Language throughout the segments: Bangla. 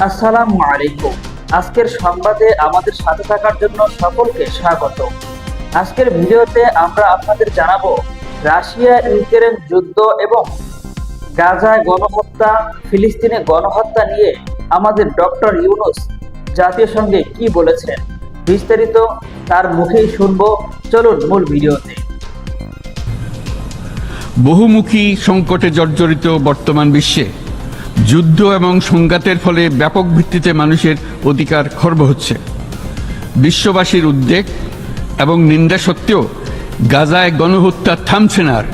আসসালামু আলাইকুম। আজকের সংবাদে আমাদের সাথে থাকার জন্য সকলকে স্বাগত। আজকের ভিডিওতে আমরা আপনাদের জানাব, রাশিয়া, ইউক্রেন যুদ্ধ এবং গাজায় গণহত্যা, ফিলিস্তিনে গণহত্যা নিয়ে আমাদের ডক্টর ইউনুস জাতীয় সঙ্গে কি বলেছেন বিস্তারিত তার মুখেই শুনব। চলুন মূল ভিডিওতে। বহুমুখী সংকটে জর্জরিত বর্তমান বিশ্বে যুদ্ধ এবং সংঘাতের ফলে ব্যাপক ভিত্তিতে মানুষের অধিকার খর্ব হচ্ছে। বিশ্ববাসীর উদ্বেগ এবং নিন্দা সত্ত্বেও গাজায় গণহত্যা থামছে না আর।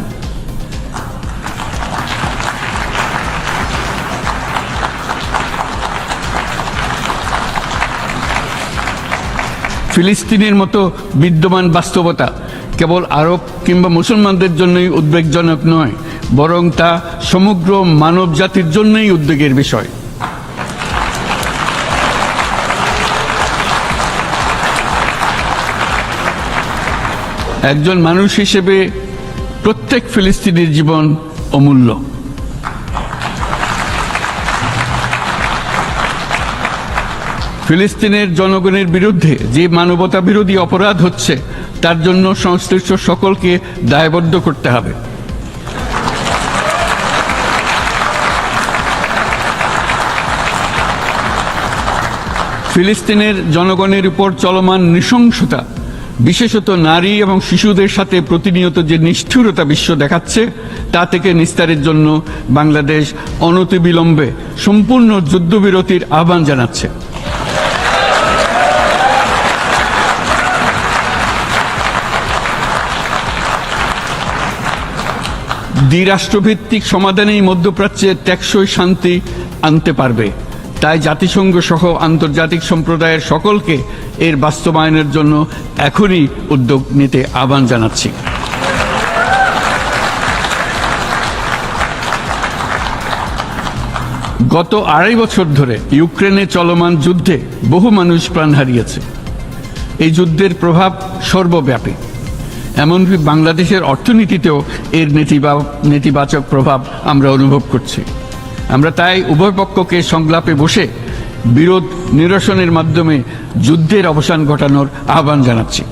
ফিলিস্তিনের মতো বিদ্যমান বাস্তবতা কেবল আরব কিংবা মুসলমানদের জন্যই উদ্বেগজনক নয় বরং তা সমগ্র মানব জাতির জন্যই উদ্বেগের বিষয়। একজন মানুষ হিসেবে প্রত্যেক ফিলিস্তিনির জীবন অমূল্য। ফিলিস্তিনের জনগণের বিরুদ্ধে যে মানবতা বিরোধী অপরাধ হচ্ছে, তার জন্য সংশ্লিষ্ট সকলকে দায়বদ্ধ করতে হবে। ফিলিস্তিনের জনগণের উপর চলমান নৃশংসতা, বিশেষত নারী এবং শিশুদের সাথে প্রতিনিয়ত যে নিষ্ঠুরতা বিশ্ব দেখাচ্ছে, তা থেকে নিস্তারের জন্য বাংলাদেশ অনতিবিলম্বে সম্পূর্ণ যুদ্ধবিরতির আহ্বান জানাচ্ছে। দ্বিরাষ্ট্রভিত্তিক সমাধানেই মধ্যপ্রাচ্যে টেকসই শান্তি আনতে পারবে। তাই জাতিসংঘ সহ আন্তর্জাতিক সম্প্রদায়ের সকলকে এর বাস্তবায়নের জন্য এখনই উদ্যোগ নিতে আহ্বান জানাচ্ছি। গত আড়াই বছর ধরে ইউক্রেনে চলমান যুদ্ধে বহু মানুষ প্রাণ হারিয়েছে। এই যুদ্ধের প্রভাব সর্বব্যাপী। এমনকি বাংলাদেশের অর্থনীতিতেও এর নেতিবা- নেতিবাচক প্রভাব আমরা অনুভব করছি। আমরা তাই উভয় পক্ষকে সংলাপে বসে বিরোধ নিরসনের মাধ্যমে যুদ্ধের অবসান ঘটানোর আহ্বান জানাচ্ছি।